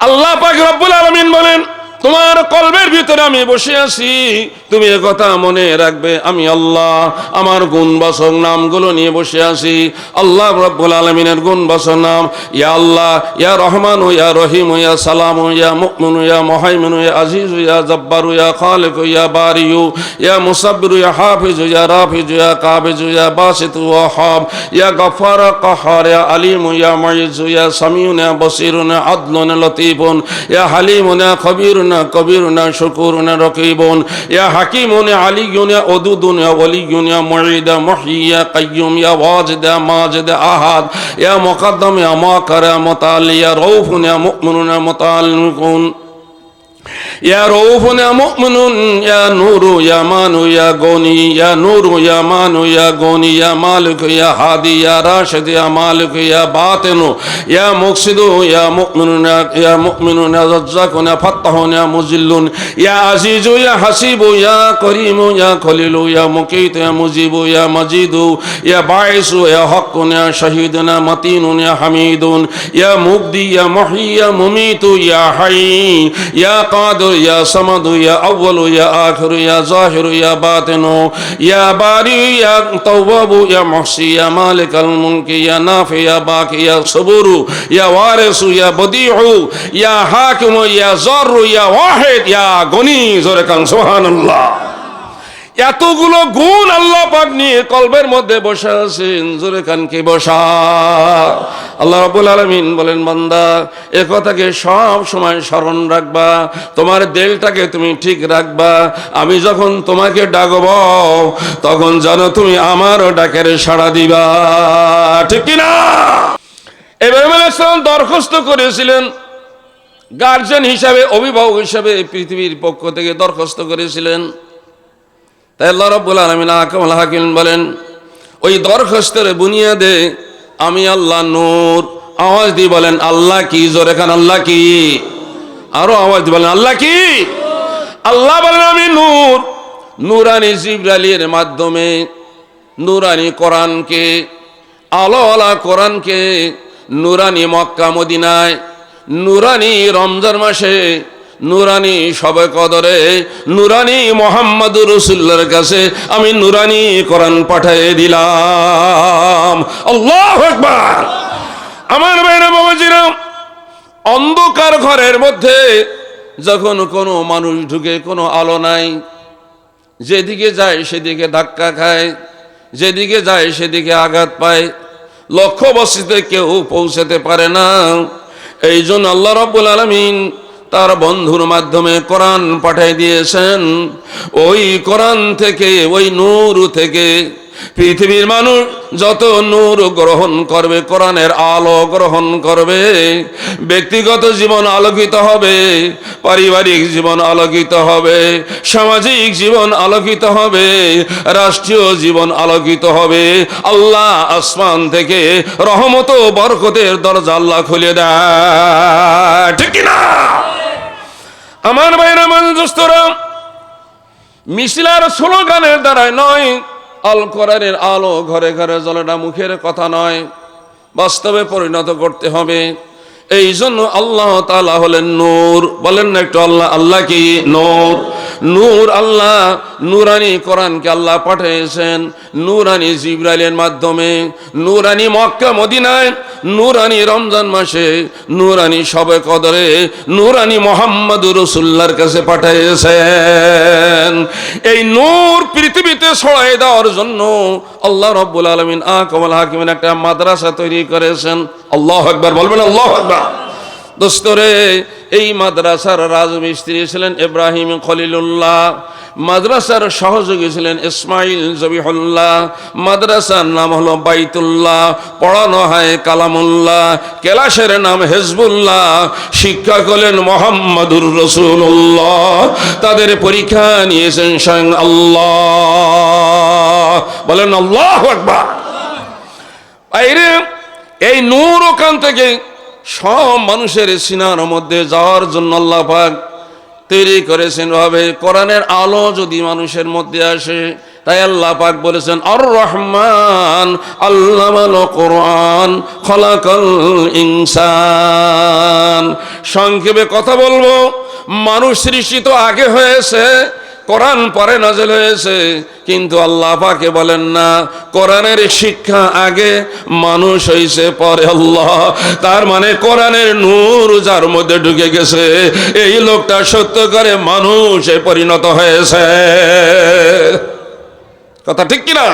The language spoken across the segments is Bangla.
আল্লাহ পাক রব্বুল আলামিন বলেন তোমার কলবের ভিতরে আমি বসে আছি। তুমি কথা মনে রাখবে, আমি আল্লাহ। আমার গুণ বাসক নামগুলো নিয়ে বসে আছি। আল্লাহ রব্বুল আলমিনের গুণ বাসক নাম, ইয়া আল্লাহ, ইয়া রহমান, ইয়া রহিম, ইয়া সালাম, ইয়া মুকমিন ইয়া মহাইমিন, ইয়া আজিজ, ইয়া জব্বার, ইয়া খালিক, ইয়া বারিউ ইয়া মুসাব্বির, ইয়া হাফিজ, ইয়া রাফিজ, ইয়া কাবিজ, ইয়া বাসিত ওয়াহাব ইয়া গফার কাহার, ইয়া আলিম, ইয়া মাইজ ইয়া সামিউন, ইয়া বসিরুন আদলুন লতিফুন, ইয়া হালিমুন, ইয়া খবিরুন কবিরুন কবির না ইয়া না রকিবন ইয়া ওদুদুন ইয়া ওলিয়ুন ইয়া মুঈদ মুহয়ি ইয়া কাইয়ুম ইয়া ওয়াজিদ, মাজিদ, আহাদ। ইয়া মুকদ্দম ইয়া মুআক্কার মুতাআল্লি ইয়া রউফুন ইয়া মুমিনুন মুতালিকুন يا روح يا مؤمن يا نور يا مان يا غني يا نور يا مان يا غني يا مالك يا هادي يا راشد يا مالك يا باطن يا مقصد يا مؤمن يا مؤمن يا رزاق يا فتح يا مذل يا عزيز يا حسيب يا كريم يا خليل يا مقيت يا مجيب يا مجيد يا باعث يا حق يا شهيد يا متين يا حميد يا مبدي يا محيي يا مميت يا حي يا কাদর ইয়া সামাদু ইয়া আউয়ালু ইয়া আখিরু ইয়া জাহিরু ইয়া বাতিনু ইয়া বারি ইয়া তাওয়াবু ইয়া মুহসি ইয়া মালিকাল মুলকি ইয়া নাফি ইয়া বাকি ইয়া সবুরু ইয়া ওয়ারিসু ইয়া বদিউ ইয়া হাকিমু ইয়া জারু ইয়া ওয়াহিদ ইয়া গনি জোরে কান সুবহানাল্লাহ এতগুলো গুণ আল্লাহ পাক নিয়ে কলবের মধ্যে বসে আছেন। জোরে কানকে বসা। আল্লাহ রাব্বুল আলামিন বলেন, বান্দা, এ কথাকে সব সময় স্মরণ রাখবা। তোমার দেলটাকে তুমি ঠিক রাখবা। আমি যখন তোমাকে ডাকব, তখন জানো তুমি আমারও ডাকের সাড়া দিবা। ঠিক কি না? এব্রাহিম আলাইহিস সালাম দরখাস্ত করেছিলেন গার্জেন হিসাবে, অভিভাবক হিসাবে পৃথিবীর পক্ষ থেকে দরখাস্ত করেছিলেন। তাই আল্লাহ রব্বুল আলমিন আকামুল হাকিম বলেন, ওই দরখাস্তের বুনিয়াদে আমি আল্লাহ নূর, আওয়াজ দিয়ে বলেন, আল্লাহ কি? জোরে খান, আল্লাহ কি? আরও আওয়াজ বলেন, আল্লাহ কি? আল্লাহ বলেন, আমি নূর। নুরানি জিব্রালির মাধ্যমে, নুরানি কোরআনকে, আলো আলা কোরআনকে, নুরানি মক্কা মদিনায়, নুরানি রমজান মাসে নুরানি সবে কদরে, নুরানি মোহাম্মদ রসুল্লার কাছে আমি নুরানি কোরআন পাঠিয়ে দিলাম। আল্লাহ আমার বাইরে বাবাজিরা, অন্ধকার ঘরের মধ্যে যখন কোনো মানুষ ঢুকে, কোনো আলো নাই, যেদিকে যায় সেদিকে ধাক্কা খায়, যেদিকে যায় সেদিকে আঘাত পায় লক্ষ্য বস্তিতে কেউ পৌঁছাতে পারে না। এই জন্য আল্লাহ রব্বুল আলমিন তার বন্ধুর মাধ্যমে কোরআন পাঠিয়ে দিয়েছেন। ওই কোরআন থেকে, ওই নূর থেকে পৃথিবীর মানুষ যত নূর গ্রহণ করবে, কোরআনের আলো গ্রহণ করবে, ব্যক্তিগত জীবন আলোকিত হবে, পারিবারিক জীবন আলোকিত হবে, সামাজিক জীবন আলোকিত হবে, রাষ্ট্রীয় জীবন আলোকিত হবে। আল্লাহ আসমান থেকে রহমত বরকতের দরজা আল্লাহ খুলে দেয়। ঠিক না আমার বাইরে মানুষরা মিছিলার স্লোগানের দ্বারাই নয়, আল কোরআনের আলো ঘরে ঘরে জলেটা মুখের কথা নয়, বাস্তবে পরিণত করতে হবে। এই জন্য আল্লাহ তালা হলেন নূর। বলেন না একটু আল্লাহ আল্লাহ কি? নূর। নূর আল্লাহ, নুরানি কোরআনকে আল্লাহ পাঠিয়েছেন। নুরানি জিব্রাইলের মাধ্যমে। নুরানি মক্কা, মদিনায় নুরানি রমজান মাসে নুরানি সবে কদরে নুরানি মোহাম্মদ রসুল্লার কাছে পাঠিয়েছেন এই নূর পৃথিবীতে ছড়াই দেওয়ার জন্য আল্লাহ রব্বুল আলমিন আহ কমল হাকিমিন একটা মাদ্রাসা তৈরি করেছেন। আল্লাহ একবার বলবেন আল্লাহ একবার দোস্তরে এই মাদ্রাসার রাজমিস্ত্রি ছিলেন ইব্রাহিম খলিলুল্লাহ, মাদ্রাসার সহযোগী ছিলেন ইসমাইল জবিহুল্লাহ, মাদ্রাসার নাম হলো বাইতুল্লাহ, পড়ানো হয় কালামুল্লাহ, কেলাসের নাম হেজবুল্লাহ শিক্ষা করলেন মোহাম্মদুর রসুল্লাহ তাদের পরীক্ষা নিয়েছেন স্বয়ং আল্লাহ। বলেন আল্লাহ বাইরে এই নূর ওখান থেকে সব মানুষের সিনার মধ্যে যাওয়ার জন্য আল্লাহ পাক তৈরি করেছেন ভাবে। কোরআনের আলো যদি মানুষের মধ্যে আসে, তাই আল্লাহ পাক বলেছেন আর রহমান আল্লামাল কোরআন, খলাকল ইনসান। সংক্ষেপে কথা বলব, মানুষ সৃষ্টি তো আগে হয়েছে কোরআন পরে নজল হয়েছে, কিন্তু আল্লাহ পাকে বলেন না, কোরআনের শিক্ষা আগে মানুষ হয়েছে পরে আল্লাহ। তার মানে কোরআনের নূর যার মধ্যে ঢুকে গেছে, এই লোকটা সত্য করে মানুষে পরিণত হয়েছে। কথা ঠিক কিনা?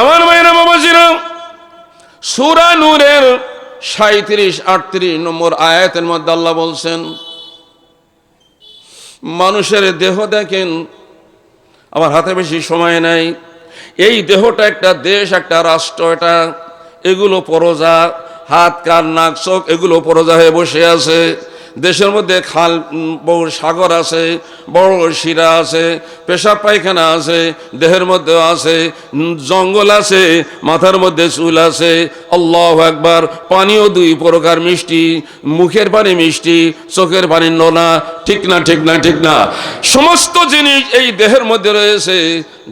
আমার মায়েরা বাবাজিরা, সুরা নূরের সাঁত্রিশ আটত্রিশ নম্বর আয়াতের মধ্যে আল্লাহ বলছেন মানুষের দেহ দেখেন, আমার হাতে বেশি সময় নাই। এই দেহটা একটা দেশ, একটা রাষ্ট্র এটা। এগুলো পরজা, হাত, কান, নাক, চোখ, এগুলো পরজা হয়ে বসে আছে। দেশের মধ্যে খাল বড় সাগর আছে, বড় শিরা আছে, পেশাব পায়খানা আছে, দেহের মধ্যে আছে জঙ্গল আছে, মাথার মধ্যে চুল আছে, আল্লাহ একবার পানিও দুই প্রকার মিষ্টি, মুখের পানি মিষ্টি, চোখের পানি নোনা, ঠিক না ঠিক না ঠিক না। সমস্ত জিনিস এই দেহের মধ্যে রয়েছে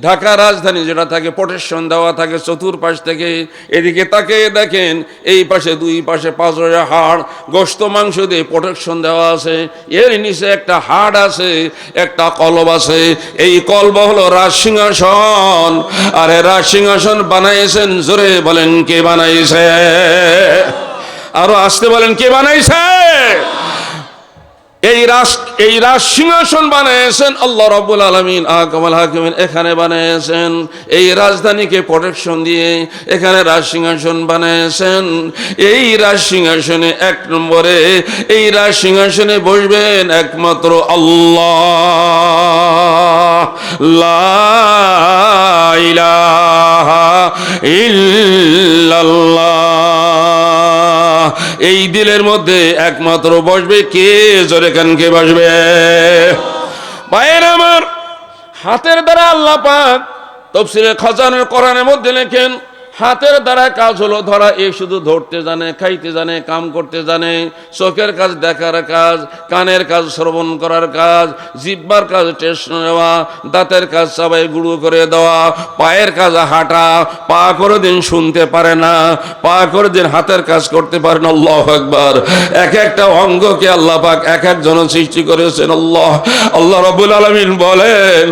ঢাকা রাজধানী যেটা থাকে প্রোটেকশন দেওয়া থাকে, চতুর্পাশ থেকে এদিকে তাকে দেখেন, এই পাশে, দুই পাশে পাঁচরে হাড়, গোস্ত, মাংস দিয়ে প্রোটেকশন দেওয়া আছে। এর নিচে একটা হাড় আছে, একটা কলব আছে। এই কলব হলো রাজসিংহাসন আর রাজসিংহাসন বানাইছেন, জোরে বলেন, কে বানাইছে? আরও আসতে বলেন, কে বানাইছে? এই রাস, এই রাজ সিংহাসন বানিয়েছেন আল্লাহ রব্বুল আলমিন আকমাল হাকিমিন, এখানে বানিয়েছেন। এই রাজধানীকে প্রোটেকশন দিয়ে এখানে রাজ সিংহাসন বানিয়েছেন। এই রাজ সিংহাসনে এক নম্বরে, এই রাজ সিংহাসনে বসবেন একমাত্র আল্লাহ। ইল্লাল্লাহ। এই দিলের মধ্যে একমাত্র বসবে কে? জোরে কান কে বসবে? পায়ের আমার হাতের দ্বারা আল্লাহ পাক তফসিলে খাজানের কোরআনের মধ্যে লেখেন হাতের দ্বারা কাজ হলো, ধরা, এ শুধু ধরতে জানে, খাইতে জানে, কাম করতে জানে, চোখের কাজ দেখার কাজ, কানের কাজ শ্রবণ করার কাজ, জিব্বার কাজ টেস্ট নেওয়া, দাঁতের কাজ সবাই গুঁড়ো করে দেওয়া, পায়ের কাজ হাঁটা, পা করে দিন শুনতে পারে না, পা করে দিন হাতের কাজ করতে পারে না, আল্লাহ একবার এক একটা অঙ্গকে আল্লাহ পাক এক একজন সৃষ্টি করেছেন, আল্লাহ আল্লাহ রবুল আলমিন বলেন,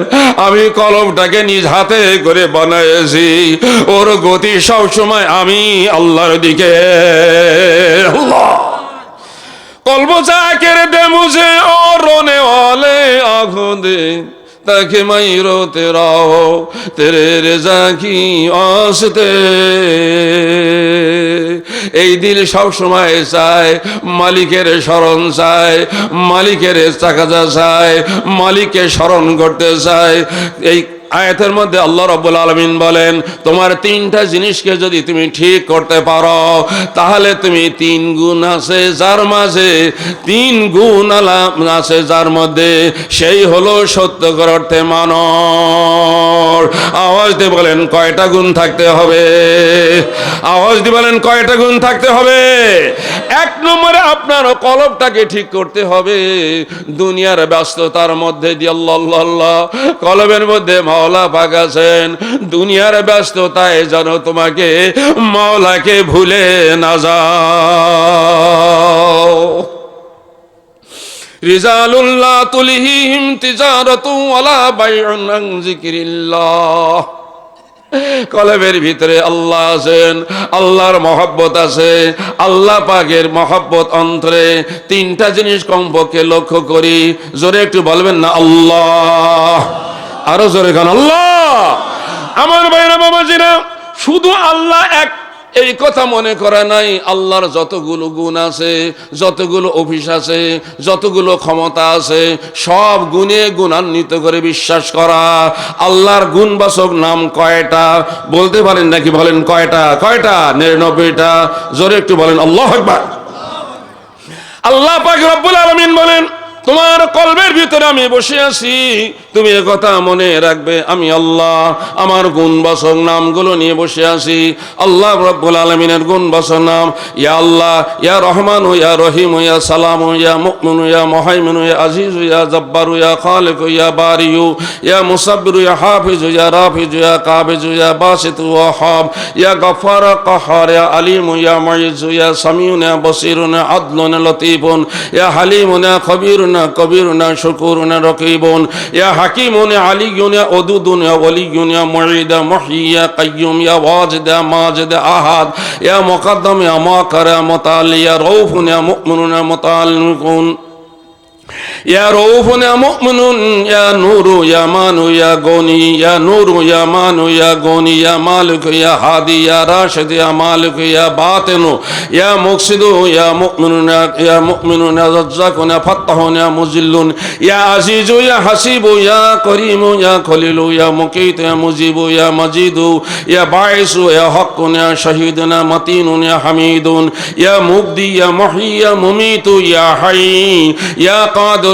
আমি কলমটাকে নিজ হাতে করে বানাইছি, ওর গতি প্রতি সবসময়, আমি আল্লাহর দিকে। কলব চাকের দে মুঝে অরণে অলে আঘদে, তাকে মাইরো তেরাও তেরে রেজা কি আসতে? এই দিল সবসময় চায়, মালিকের স্মরণ চায়, মালিকের চাকাজা চায় মালিকের স্মরণ করতে চায়। এই আয়াতের মধ্যে আল্লাহ রব্বুল আলমিন বলেন, তোমার তিনটা জিনিসকে যদি তুমি ঠিক করতে পারো, তাহলে তুমি তিন গুণ আছে যার মাঝে, তিন গুণ আলা- আছে যার মধ্যে, সেই হলো সত্যকর অর্থে মানর আওয়াজ দিয়ে বলেন, কয়টা গুণ থাকতে হবে? আওয়াজ দিয়ে বলেন, কয়টা গুণ থাকতে হবে? এক নম্বরে আপনার কলবটাকে ঠিক করতে হবে, দুনিয়ার ব্যস্ততার মধ্যে দিয়ে আল্লাহ, কলবের মধ্যে মাওলা পাক আছেন দুনিয়ার ব্যস্ততায় যেন তোমাকে মাওলাকে ভুলে না যাও। রিজালুল্লাহ তুলিহিম তিজারাতু ওয়ালা বাইউন আন যিকরিল্লাহ। কলবের ভিতরে আল্লাহ আছেন, আল্লাহর মহব্বত আছে, আল্লাহ পাকের মহব্বত অন্তরে তিনটা জিনিস কমপক্ষে লক্ষ্য করি। জোরে একটু বলবেন না, আল্লাহ। আরও জোরে গান, আল্লাহ! আমার বাইরা বাবাজিরা, শুধু আল্লাহ এক, এই কথা মনে করা নাই, আল্লাহর যতগুলো গুণ আছে, যতগুলো অফিস আছে, যতগুলো ক্ষমতা আছে, সব গুণে গুণান্বিত করে বিশ্বাস করা। আল্লাহর গুণবাচক নাম কয়টা? বলতে পারেন নাকি বলেন কয়টা? কয়টা? নিরানব্বইটা। জোরে একটু বলেন, আল্লাহ আল্লাহ পাক রব্বুল আলামিন বলেন তোমার কলবের ভিতরে আমি বসে আছি। তুমি কথা মনে রাখবে, আমি আল্লাহ, আমার গুণবাসক নামগুলো নিয়ে বসে আছি। আল্লাহ রব্বুল আলমিনের গুণবাসক নাম, ইয়া আল্লাহ, ইয়া রহমান হইয়া রহিম হইয়া সালাম হইয়া মকমুন হইয়া মহাইমুন হইয়া আজিজ হইয়া জব্বার হইয়া খালেক হইয়া বারিউ, ইয়া মুসাব্বির হইয়া হাফিজ হইয়া রাফিজ হইয়া কাবিজ হইয়া বাসিত, ইয়া ইয়া গফার কাহার, ইয়া আলিম হইয়া মাইজ হইয়া সামিউন, ইয়া বসিরুন আদলুন লতিফুন, ইয়া হালিমুন, ইয়া খবিরুন না, কবির না, শকুর না, রকিবন। ইয়া হাকিমুন আলী গুনিয়া অদুদুন দুনিয়া ওলি গুনিয়া মুঈদা মুহিয়া কাইয়ুম, ইয়া ওয়াজিদা মাজিদ আহাদ, ইয়া মুকাদ্দাম, ইয়া মাকারা মুতাল রউফ না ইয়া মুমিনুন, ইয়া ইয়া রৌফুন ইয়া মুমিনুন ইয়া নূরু ইয়া মানু ইয়া গনি ইয়া নূরু ইয়া মানু ইয়া গনি ইয়া মালিক ইয়া হামিদুন ইয়া মুগদি ইয়া মুহি ইয়া মুমিতু ইয়া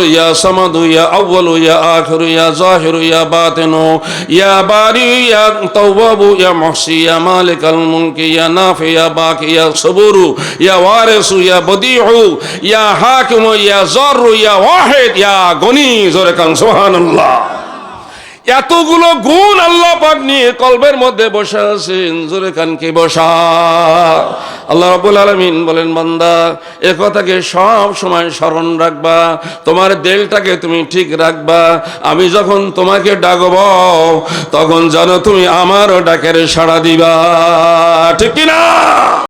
ইয়া সামাদু, ইয়া আউ্বালু ইয়া আখিরু, ইয়া জাহিরু, ইয়া বাতিনু, ইয়া বারি ইয়া তাওয়াবু, ইয়া মুহসি, ইয়া মালিকাল মুলকি, ইয়া নাফি, ইয়া বাকি, ইয়া সবুরু, ইয়া ওয়ারিসু, ইয়া বদিউ, ইয়া হাকিমু, ইয়া জাররু, ইয়া ওয়াহিদ, ইয়া গনি, জোরে কান, সুবহানাল্লাহ। এতগুলো গুণ আল্লাহ পাক নিয়ে কলবের মধ্যে বসে আছেন। জোরে কানকে বসা। আল্লাহ রাব্বুল আলামিন বলেন, বান্দা, এ কথাকে সব সময় স্মরণ রাখবা। তোমার দেলটাকে তুমি ঠিক রাখবা। আমি যখন তোমাকে ডাকব, তখন জানো তুমি আমারও ডাকের সাড়া দিবা। ঠিক কি না